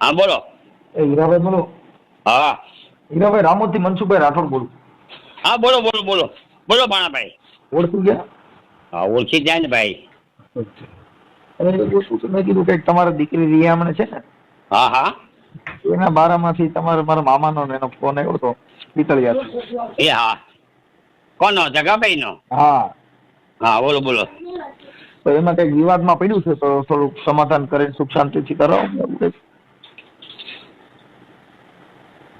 હા બોલો. એ હીરાભાઈ બોલો. હા. હીરાભાઈ રામોથી મનસુખભાઈ રાઠોડ બોલું. હા બોલો બોલો બોલો. બોલો ભાણાભાઈ ઓળખી ગયા? હા ઓળખી જાય ને ભાઈ. મેં કીધું કંઈક તમારી દીકરી રિયામણે છે ને? હા હા. એના બારામાંથી તમારા મારા મામાનો ને એનો ફોન આવ્યો હતો પિતળિયાથી એ હા. કોનો જગાભાઈનો હા. હા બોલો બોલો. તો એમાં કંઈક વિવાદમાં પડ્યું છે તો થોડુંક સમાધાન કરીને સુખ શાંતિથી કરાવો એવું કંઈક.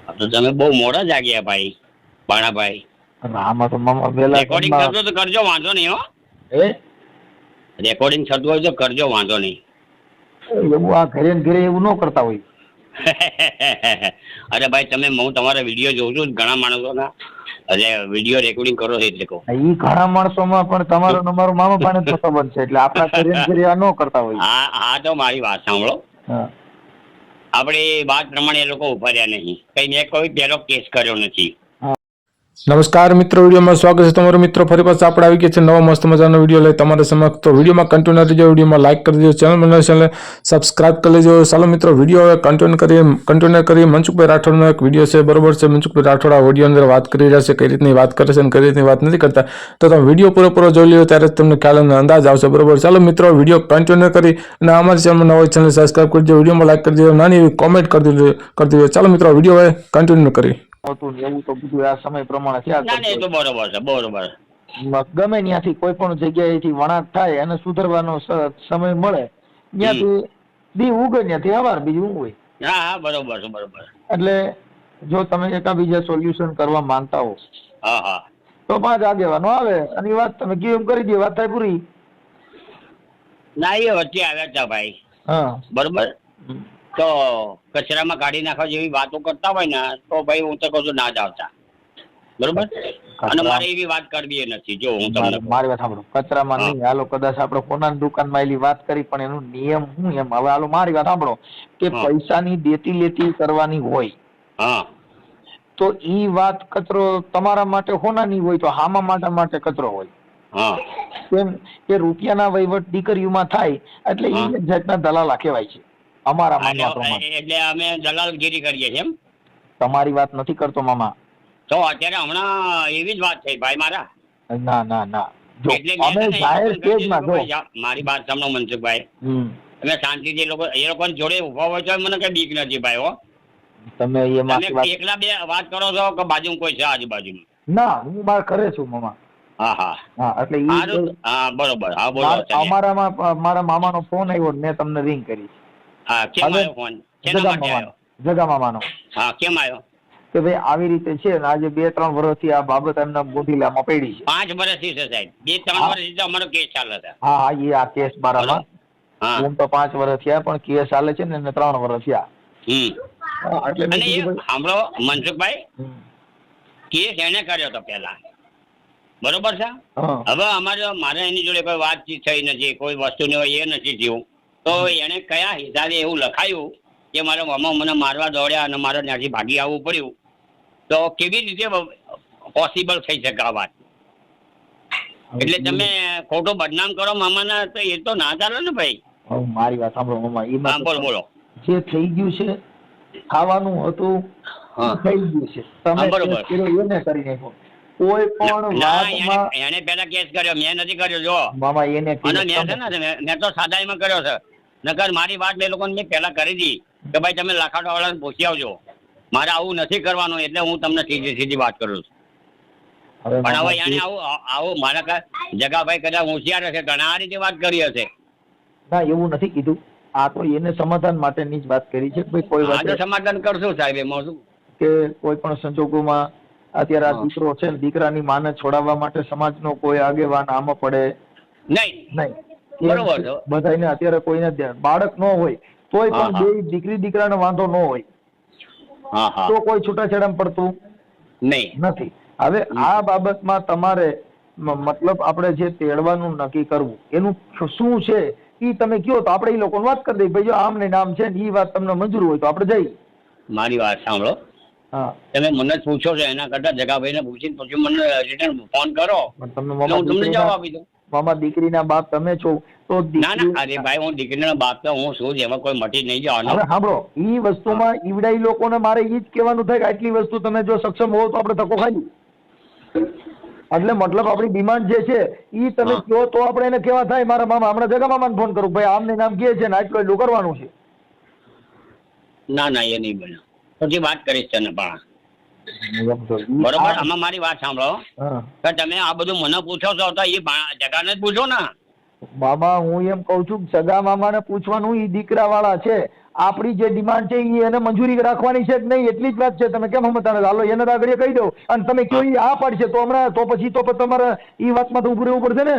આ તો તમે બહુ મોડા જાગ્યા ભાઈ ભાણાભાઈ આમાં તો મામા વહેલા રેકોર્ડિંગ કરજો તો કરજો વાંધો નહીં હો. એ રેકોર્ડિંગ થતું હોય તો કરજો વાંધો નહીં. એવું આ ઘરે ને ઘરે એવું ન કરતા હોય. અરે ભાઈ તમે હું તમારા વીડિયો જોઉં છું ઘણા માણસોના. એટલે વીડિયો રેકોર્ડિંગ કરો છો એટલે કહું. એ ઘણા માણસોમાં પણ તમારો તમારો મામા ભાણે તો સંબંધ છે એટલે આપણા ઘરે ને ઘરે ન કરતા હોય. હા હા તો મારી વાત સાંભળો. હા. આપણે વાત પ્રમાણે એ લોકો ઊભા રહ્યા નહીં. કઈ મેં કોઈ પહેલો કેસ કર્યો નથી. નમસ્કાર મિત્રો, વિડીયોમાં સ્વાગત છે તમારો મિત્રો. ફરી પાછા આપણે આવી ગયા છે નવો મસ્ત મજાનો વીડિયો લઈ તમારા સમક્ષ. તો વિડીયોમાં કન્ટિન્યુ રહેજો વિડીયોમાં લાઇક કરી દેજો. ચેનલ બનાવી ચેનલ સબસ્ક્રાઇબ કરી લેજો. ચાલો મિત્રો, વીડિયો હવે કન્ટિન્યુ કરીએ કન્ટિન્યુ કરીએ. મનસુખભાઈ રાઠોડનો એક વીડિયો છે, બરોબર છે? મનસુખભાઈ રાઠોડ આ વીડિયો અંદર વાત કરી રહ્યા છે, કઈ રીતની વાત કરે છે અને કઈ રીતની વાત નથી કરતા. તો તમે વીડિયો પૂરો પૂરો જોઈ લો ત્યારે જ તમને ખ્યાલ અને અંદાજ આવશે, બરોબર? ચાલો મિત્રો, વીડિયો કન્ટિન્યુ કરી અને અમારી ચેનલ નવો ચેનલ સબસ્ક્રાઇબ કરી દેજો, વિડીયોમાં લાઇક કરી દેજો, નાની એવી કોમેન્ટ કરી દેજો કરી દેજો. ચાલો મિત્રો, વીડિયો હવે કન્ટિન્યુ કરી હોતું ને એવું તો બધું આ સમય પ્રમાણે થયા ના ના એ તો બરોબર છે બરોબર. ગમે ત્યાંથી કોઈ પણ જગ્યાએથી વણાટ થાય અને સુધરવાનો સમય મળે ત્યાંથી દી ઉગે ત્યાંથી હવાર બીજું હોય? હા હા બરોબર છે બરોબર. એટલે જો તમે એકાબીજા સોલ્યુશન કરવા માંગતા હો હા હા. તો પાંચ આગેવાનો આવે અને વાત તમે કયો એમ કરી દે વાત થાય પૂરી. ના એ વચ્ચે આવ્યા હતા ભાઈ. હા. બરોબર? તો કચરામાં કાઢી નાખવા જેવી વાતો કરતા હોય ને તો ભાઈ હું તો કહું છું ના જ આવતા. બરોબર? અને મારે એવી વાત કરવી નથી જો હું તમને મારી વાત સાંભળો. કચરામાં નહીં હાલો કદાચ આપણે કોનાની દુકાનમાં એલી વાત કરી પણ એનો નિયમ હું એમ હવે હાલો મારી વાત સાંભળો. કે. પૈસાની દેતી લેતી કરવાની હોય. હા. તો ઈ વાત કચરો તમારા માટે હોનાની હોય તો હામા માટે માટે કચરો હોય. હા. કેમ? કે રૂપિયાના વહીવટ દીકરીઓમાં થાય એટલે એ જાતના દલાલા કહેવાય છે. અમારા માનવા પ્રમાણે એટલે અમે દલાલગીરી કરીએ છીએ એમ. તમારી વાત નથી કરતો મામા. તો અત્યારે હમણાં એવી જ વાત થઈ ભાઈ મારા. ના ના ના. જો અમે જાહેર સ્ટેજમાં જો. મારી વાત સાંભળો મનસુખભાઈ. તમે શાંતિથી લોકો એ લોકોની જોડે ઊભા હોય તો મને કઈ બીક નથી ભાઈ હો. તમે એ તમે વાત એકલા બે વાત કરો છો કે બાજુ કોઈ છે આજુબાજુ ના હું બાર કરે છું મામા. હા હા. હા એટલે હા બરોબર. હા બોલો અમારામાં મારા મામાનો ફોન આવ્યો મેં તમને રિંગ કરી. હા કેમ આવ્યો ફોન? શેના માટે આવ્યો? જગા મામાનો. હા કેમ આવ્યો? કે ભાઈ આવી રીતે છે ને આજે બે ત્રણ વર્ષથી આ બાબત એમના ગોધીલામાં પડી છે. પાંચ વર્ષથી છે સાહેબ. બે ત્રણ વર્ષથી તો અમારો કેસ ચાલે છે. હા હા એ આ કેસ બારામાં. હું. તો પાંચ વર્ષ થયા પણ કેસ ચાલે છે ને એને ત્રણ વર્ષ થયા. એટલે સાંભળો મનસુખભાઈ કેસ એને કર્યો હતો પેલા બરોબર છે? હવે અમારે મારે એની જોડે કોઈ વાતચીત થઈ નથી કોઈ વસ્તુની હોય એ નથી થયું. તો એને કયા હિસાબે એવું લખાયું કે મારા મામા મને મારવા દોડ્યા અને મારે ત્યાંથી ભાગી આવવું પડ્યું? તો કેવી રીતે પોસિબલ થઈ શકે આ વાત? એટલે તમે ખોટું બદનામ કરો મામાના તો એ તો ના ચાલે ને ભાઈ. મારી વાત સાંભળો મામા એ એમાં બોલો. જે થઈ ગયું છે ખાવાનું હતું થઈ ગયું છે. તમે એને કરી નાખો કોઈ પણ ના વાતમાં એને પહેલા કેસ કર્યો મેં નથી કર્યો જો. મામા એને અને મેં છે ને મેં તો સાદાઈમાં કર્યો છે. નકર મારી વાત બે લોકોને મેં પહેલા કરી હતી કે ભાઈ તમે લાખાડા વાળાને પૂછી આવજો. મારે આવું નથી કરવાનું એટલે હું તમને સીધી સીધી વાત કરું છું. પણ હવે એને આવું આવું મારા જગાભાઈ કદાચ હોશિયાર હશે ઘણા આ રીતે વાત કરી હશે. ના એવું નથી કીધું. આ તો એને સમાધાન માટેની જ વાત કરી છે. ભાઈ કોઈ વાત સમાધાન કરશું સાહેબ એમાં શું? કે કોઈ પણ સંજોગોમાં અત્યારે આ દીકરો છે ને દીકરાની માને છોડાવવા માટે સમાજનો કોઈ આગેવાન આમાં પડે. નહીં. નહીં. બરોબર છે. બધાને અત્યારે કોઈને ધ્યાન- બાળક ન હોય તોય પણ બે દીકરી દીકરાને વાંધો ન હોય. તો કોઈ છૂટાછેડામાં પડતું નહીં. નથી. હવે આ બાબતમાં તમારે મતલબ આપણે જે તેડવાનું નક્કી કરવું એનું શું છે ઈ તમે કયો તો આપણે એ લોકોને વાત કરી દઈએ. ભાઈ જો આમ ને નામ છે ને ઈ વાત તમને મંજૂર હોય તો આપણે જઈએ. મારી વાત સાંભળો. હા. તમે મને પૂછો છો એના કરતા જગાભાઈને પૂછીને પછી મને રિટર્ન ફોન કરો. તમને હું તમને જવાબ આપી દઉં. મામા દીકરીના બાપ તમે છો તો ના ના અરે ભાઈ હું દીકરીનો બાપ તો હું છું જ કોઈ મટી નહીં હવે સાંભળો ઈ વસ્તુમાં ઈવડાઈ લોકોને મારે ઈ જ કહેવાનું થાય કે આટલી વસ્તુ તમે જો સક્ષમ હો તો આપણે ધક્કો ખાઈ એટલે મતલબ આપણી ડિમાન્ડ જે છે ઈ તમે કહો તો આપણે એને કેવા થાય? મારા મામા હમણાં જગા મામાને ફોન કરું. ભાઈ આમને નામ કહે છે ને આટલું એટલું કરવાનું છે. ના ના એ નહીં બને. પછી વાત કરીશ તને પણ બરોબર આમાં મારી વાત સાંભળો. કે તમે આ બધું મને પૂછો છો તો એ જગાને જ પૂછો ને. બાબા હું એમ કઉ છું સગા મામાને પૂછવાનું એ દીકરા વાળા છે. આપણી જે ડિમાન્ડ છે એ એને મંજૂરી રાખવાની છે કે નહીં એટલી જ વાત છે. તમે કેમ સમજતા હાલો એને તો આગળ કહી દો અને તમે કયો એ આ પાડશે તો હમણાં તો પછી તો તમારે એ વાતમાં તો ઉભું રહેવું પડશે ને.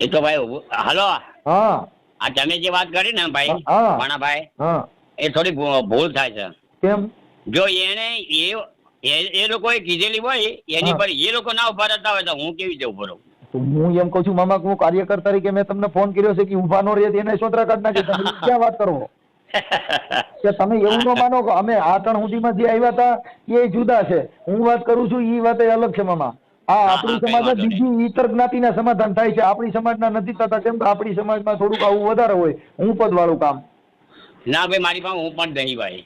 એ તો ભાઈ હાલો. હા. આ તમે જે વાત કરી ને ભાઈ હા. ભાણાભાઈ હા. એ થોડી ભૂલ થાય છે. કેમ? જો એને એ એ- લોકોએ કીધેલી હોય એની પર એ લોકો ના ઊભા રહેતા હોય તો હું કેવી રીતે ઊભો રહું? હું એમ કહું છું મામા હું કાર્યકર તરીકે મેં તમને ફોન કર્યો છે કે ઊભા નો રહે એને સોતરા કાઢ નાખે. તમે ક્યાં વાત કરો? કે તમે એવું ન માનો કે અમે આ ત્રણ સુધીમાં જે આવ્યા હતા એ જુદા છે. હું વાત કરું છું એ વાત અલગ છે મામા. આ આપણી સમાજ સમાજમાં. બીજી ઈતર જ્ઞાતિના સમાધાન થાય છે. આપણી સમાજના નથી થતા કેમ કે આપણી સમાજમાં થોડુંક આવું વધારે હોય. હું પદ વાળું કામ. ના ભાઈ મારી પાસે હું પણ નહીં ભાઈ.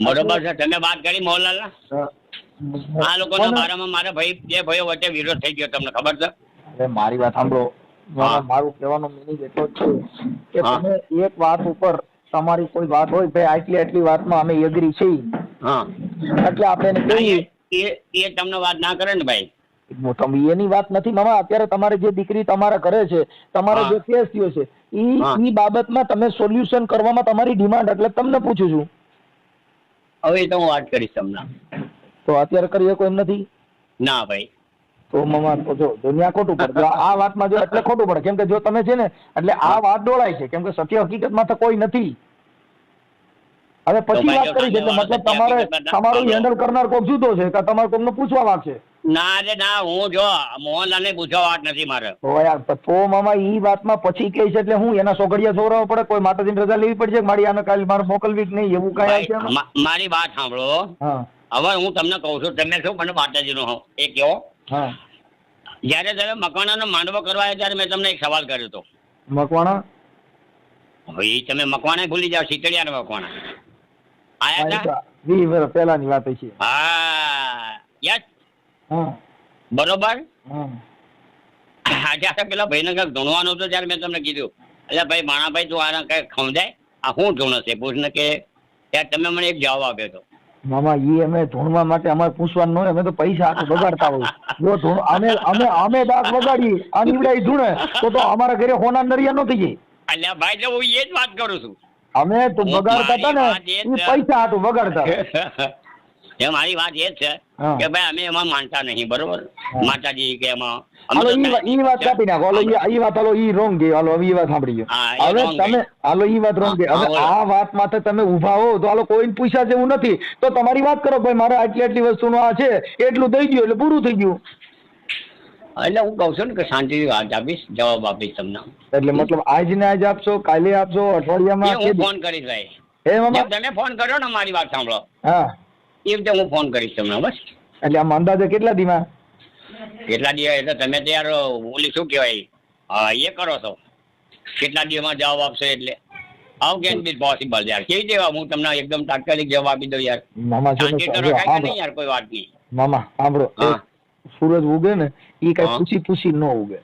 બરોબર છે. તમે વાત કરી મોહનલાલ. આ મને- બારામાં મારા ભાઈ બે ભાઈઓ વચ્ચે વિરોધ થઈ ગયો તમને ખબર છે? મારી વાત સાંભળો. મારું કહેવાનો મિનિંગ એટલો જ છે કે તમે એક વાત ઉપર તમારી કોઈ વાત હોય ભાઈ આટલી આટલી વાતમાં અમે એગ્રી છીએ. હા. એટલે આપણે એ એ- એ તમને વાત ના કરે ને ભાઈ? તમે એની વાત નથી મામા અત્યારે તમારે જે દીકરી તમારા કરે છે તમારો જે કેસ થયો છે ઈ ઈ બાબતમાં તમે સોલ્યુશન કરવામાં તમારી ડિમાન્ડ એટલે તમને પૂછું છું. હવે તો હું વાત કરીશ તમને. તો અત્યારે કરી શકો એમ નથી? ના ભાઈ. તો મમા જો દુનિયા ખોટું પડે. આ વાતમાં જો એટલે ખોટું પડે. કેમ કે જો તમે છે ને એટલે આ વાત ડોળાય છે. કેમ કે સત્ય હકીકતમાં તો કોઈ નથી. હવે પછી વાત કરી છે એટલે મતલબ તમારે તમારું હેન્ડલ કરનાર કોક જુદો છે કે તમારે કોકને પૂછવા વાગશે ના રે ના હું જો મોહનલાલને પૂછવા વાત નથી મારે. ઓ યાર તો- મામા ઈ વાતમાં પછી કહે છે એટલે હું એના સોગડિયા છોરાવવા પડે કોઈ માતાજીની રજા લેવી પડશે મારી આને કાલે મારે મોકલવી જ નહીં એવું કાંઈ આવશે મારી વાત સાંભળો. હવે હું તમને કહું છું તમે શું મને માતાજીનો એ કહો. જ્યારે તમે મકવાણાનો માંડવો કરવા ત્યારે મેં તમને એક સવાલ કર્યો હતો. મકવાણા? એ તમે મકવાણા ભૂલી જાઓ શીતળિયાના મકવાણા. આયા હતા વીસ વર્ષ પહેલાની વાત છે હા યસ બરોબર? હા. હા, પેલા ભાઈને કંઈક ધૂણવાનું હતું ત્યારે મેં તમને કીધું. એટલે ભાઈ માણાભાઈ તું આને આ શું ધૂણ પૂછને કે ત્યારે તમે મને એક જવાબ આપ્યો હતો. મામા ઈ અમે ધૂણવા માટે અમારે પૂછવાનું ન હોય અમે તો પૈસા હાથે બગાડતા હોય જો ધૂણ અમે અમે ધૂણે તો તો અમારા ઘરે હોના નરિયા ન થઈ જાય. એટલે ભાઈ તો હું એ જ વાત કરું છું. અમે તો બગાડતા હતા ને એ. પૈસા હાટું બગાડતા એ મારી વાત એ છે કે ભાઈ અમે એમાં માનતા નહીં બરોબર? માતાજી કે એમાં હાલો ઈ વાત- કાપી નાખો. હાલો ઈ વાત હાલો ઈ રોંગ ગઈ હાલો ઈ વાત સાંભળી ગયો. હવે તમે હાલો ઈ વાત રોંગ ગઈ હવે આ વાત માટે તમે ઊભા હો તો હાલો કોઈને પૂછ્યા જેવું નથી. તો તમારી વાત કરો ભાઈ મારે આટલી આટલી વસ્તુનું આ છે એટલું દઈ ગયું એટલે પૂરું થઈ ગયું. એટલે હું કહું છું ને કે શાંતિથી વાત આપીશ જવાબ આપીશ તમને. એટલે મતલબ આજ ને આજ આપશો કાલે આપશો અઠવાડિયામાં હું ફોન કરીશ ભાઈ. એ મામા? તમે ફોન કર્યો ને મારી વાત સાંભળો. હા. એ રીતે હું ફોન કરીશ તમને બસ. એટલે આમ અંદાજે કેટલા દીમાં? કેટલા દિવસ એટલે તમે ત્યાર ઓલી શું કહેવાય? હા, એ કરો છો. કેટલા દિવસમાં જવાબ આપશો એટલે? હાઉ કેન બી પોસિબલ યાર? કેવી દેવા હું તમને એકદમ તાત્કાલિક જવાબ આપી દઉં યાર. મામા શાંતિ તો રખાય નહીં યાર કોઈ વાત નહીં મામા સાંભળો સૂરજ ઉગે ને એ કઈ પૂછી પૂછી ન ઉગે.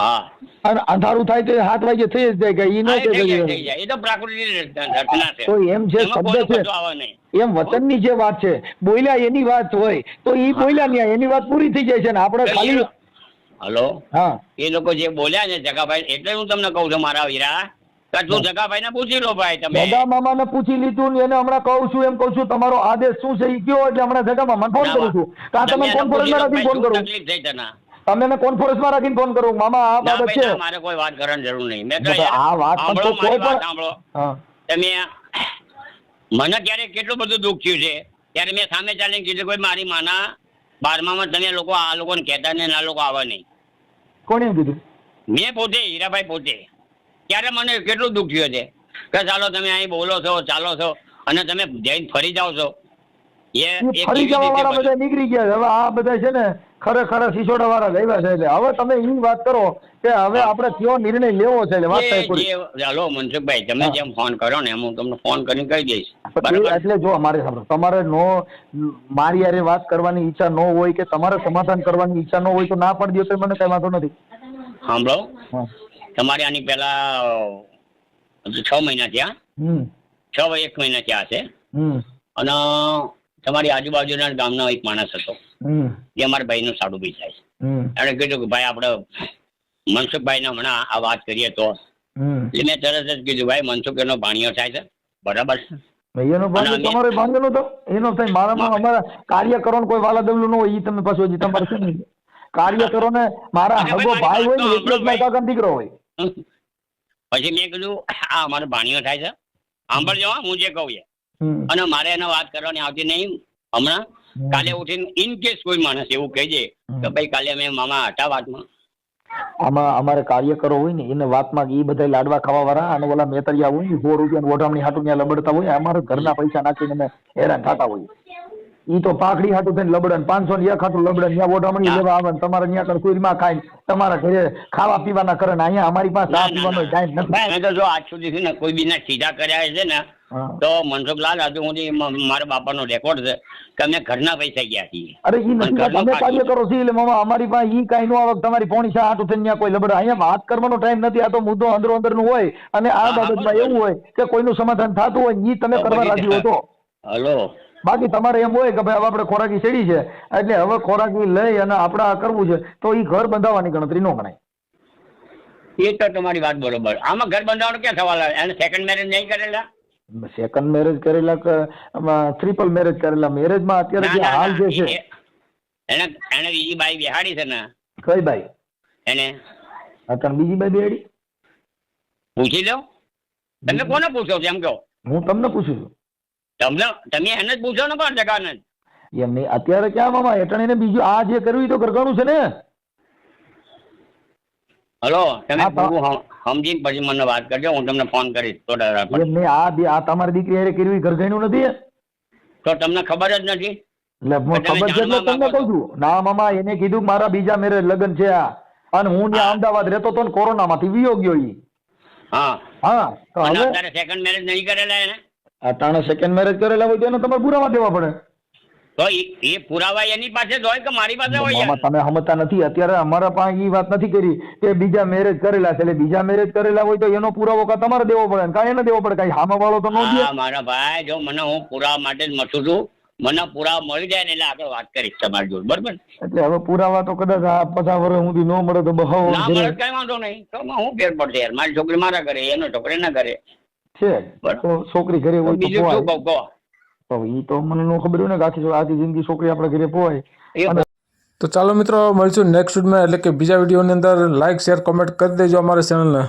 હા. અને અંધારું થાય તો સાત વાગે થઈ જ જાય કે એ ન કે એ તો પ્રાકૃતિક છે. તો એમ જે શબ્દ છે એમ વચનની જે વાત છે બોલ્યા એની વાત હોય તો એ બોલ્યા ને એની વાત પૂરી થઈ જાય છે ને. આપણે ખાલી હલો? હા. એ લોકો જે બોલ્યા ને જગાભાઈ એટલે હું તમને કહું છું મારા વીરા કે જગાભાઈ ને. પૂછી લો ભાઈ તમે. જગા મામાને પૂછી લીધું ને એને હમણાં કહું છું એમ કહું છું તમારો આદેશ શું છે ઈ કયો એટલે હમણાં જગા મામાને ફોન કરું છું. કાં તમે તમે એને કોન્ફરન્સમાં પૂછી લો, રાખીને ફોન કરું. શું તકલીફ થઈ તને. તમે એને કોન્ફરન્સમાં રાખીને ફોન કરું. મામા આ બાબત છે. મારે કોઈ વાત કરવાની જરૂર નહીં. મેં તો તો યાર, આ વાત તો કોઈ પણ- સાંભળો. તમે મને ક્યારેક કેટલું બધું દુઃખ થયું છે? ત્યારે મેં સામે ચાલીને કીધું કોઈ મારી માના બારમામાં તમે લોકો આ લોકોને કહેતા ને આ લોકો આવે નહીં. કોણે કીધું? મેં પોતે હીરાભાઈ પોતે. ત્યારે મને કેટલું દુઃખ થયું છે? કે ચાલો તમે અહીં બોલો છો ચાલો છો અને તમે જઈને ફરી જાઓ છો. એ ફરી જવા વાળા બધા નીકળી ગયા હવે આ બધા છે ને ખરેખર સિસોડા વાળા ગયવા છે એટલે. હવે તમે એની વાત કરો કે હવે આપણે કયો નિર્ણય લેવો છે એટલે વાત થઈ પૂરી. જે- મનસુખભાઈ તમે જેમ ફોન કર્યો ને હું તમને ફોન કરીને કહી દઈશ. એટલે જો અમારે તમારે નો મારી યારે વાત કરવાની ઈચ્છા ન હોય કે તમારે સમાધાન કરવાની ઈચ્છા ન હોય તો ના પણ દો તો મને કઈ વાંધો નથી. સાંભળો. હા. તમારે આની પહેલા છ મહિના થયા. છ એક મહિના થયા હશે અને તમારી આજુબાજુના ગામનો એક માણસ હતો. એ જે અમારા ભાઈનું સાડું બી થાય એને એણે કીધું કે ભાઈ આપણે મનસુખભાઈને હમણાં આ વાત કરીએ તો. એટલે મેં તરત જ કીધું ભાઈ મનસુખ એનો ભાણિયો થાય છે. બરાબર છે. એનો ભાગ અને અમે- તમારે તો એનો થાય. મારામાં અમારા કાર્યકરોને કોઈ વાલા દવલું ન હોય એ તમે પાછું હજી તમારે શું કરો કાર્યકરોને મારા હગો ભાઈ, ભાઈ હોય ને એટલે જ મારા દીકરો હોય. પછી મેં કીધું આ અમારો ભાણીઓ થાય છે. સાંભળજો હા, હું જે કહું એ. અને મારે એને વાત કરવાની આવતી નહીં. હમણાં કાલે ઉઠીને ઇન કેસ કોઈ માણસ એવું કહી દે કે ભાઈ કાલે અમે મામા હતા વાતમાં. આમાં અમારે કાર્યકરો હોય ને એને વાતમાં એ બધા લાડવા ખાવા વાળા અને ઓલા મેતરિયા હોય ને સો રૂપિયા ઓઢામણી હાટું ત્યાં લબડતા હોય અમારે ઘરના પૈસા નાખીને અમે હેરાન થતા હોય ઈ તો પાકડી હાટું થઈને લબડન પાંચસો ને એક હાટું લબડન ત્યાં ઓઢામણી લેવા આવે તમારે ત્યાં કણ કુઈરમાં ખાઈ તમારા ઘરે ખાવા પીવાના કરે ને અહીંયા અમારી પાસે ના, પીવાનો. ટાઈમ નથી. તો જો આજ સુધી છે ને કોઈ બીના સીધા કર્યા છે ને તો મનસુખલાલ હજુ સુધી મારા બાપાનો રેકોર્ડ છે કે અમે ઘરના પૈસા ગયા છીએ. અરે ઈ નથી તમે કાર્ય કરો છો એટલે મામા અમારી પાસે ઈ કાંઈ નો આવે તમારી પોણી સા હાટું થઈને ત્યાં કોઈ લબડ. અહીંયા વાત કરવાનો ટાઈમ નથી. આ તો મુદ્દો અંદરો અંદરનું હોય અને આ બાબતમાં એવું હોય કે કોઈનું સમાધાન થતું હોય ઈ તમે કરવા રાજી હો તો. હલો. બાકી તમારે એમ હોય કે ભાઈ હવે આપણે ખોરાકી ચડી છે એટલે હવે ખોરાકી લઈ અને આપણે આ કરવું છે તો એ ઘર બંધાવવાની ગણતરી ન ગણાય. એ તો તમારી વાત બરોબર. આમાં ઘર બંધાવવાનું ક્યાં સવાલ આવે? એને સેકન્ડ મેરેજ નહીં કરેલા? સેકન્ડ મેરેજ કરેલા ટ્રિપલ મેરેજ કરેલા? મેરેજમાં અત્યારે જે હાલ જે છે. એને એને બીજી બાઈ બેહાડી છે ને. કઈ બાઈ? એને? અત્યારે બીજી બાઈ બેહાડી? પૂછી લો. તમે કોને પૂછો છો? એમ કહો. હું તમને પૂછું છું. તમને તમે એને જ પૂછો ને પણ જગાને એમ નહીં અત્યારે ક્યાં મામા એટણીને બીજું આ જે કર્યું તો ઘરઘણું છે ને? હલો તમે તો- સમજીને પછી મને વાત કરજો હું તમને ફોન કરીશ વાર એમ નહીં આ આ તમારી દીકરી અરે કર્યું ઈ નથી? તો તમને ખબર જ નથી? એટલે ખબર છે એટલે તમને કહું છું. ના મામા એને કીધું મારા બીજા મેરે લગ્ન છે આ. અને હું ત્યાં અમદાવાદ રહેતો હતો ને કોરોના માંથી વિયો ગયો ઈ. હા. હા તો હવે સેકન્ડ મેરેજ નહીં કરેલા એને? અટાણે સેકન્ડ મેરેજ કરેલા હોય તો એને તમારે પુરાવા દેવા પડે. તો એ પુરાવા એની પાસે જ હોય કે મારી પાસે હોય તમે સમજતા નથી. અત્યારે અમારા પાસે એ વાત નથી કરી કે બીજા મેરેજ કરેલા છે. એટલે બીજા મેરેજ કરેલા હોય તો એનો પુરાવો કા તમારે દેવો પડે ને કાં એને દેવો પડે? કાંઈ હામા વાળો તો ન દે? મારા ભાઈ જો મને હું પુરાવા માટે જ મથું છું મને પુરાવા મળી જાય ને એટલે આગળ વાત કરીશ તમારી જોડે. બરાબર એટલે હવે પુરાવા તો કદાચ આ પચાસ વર્ષ સુધી ન મળે તો બહુ ના મળે કઈ વાંધો નહીં. તો હું ફેર પડશે યાર? મારી છોકરી મારા ઘરે એનો છોકરી ના કરે છે. તો છોકરી ઘરે હોય તો બીજું શું કહું? કહો તો ઈ તો મને નો ખબર હોય ને કે આખી આખી જિંદગી છોકરી આપણે ઘરે પોવાય તો ચાલો મિત્રો મળશું નેક્સ્ટ વિડીયોમાં એટલે કે બીજા વિડીયોની અંદર લાઇક શેર કોમેન્ટ કરી દેજો અમારા ચેનલને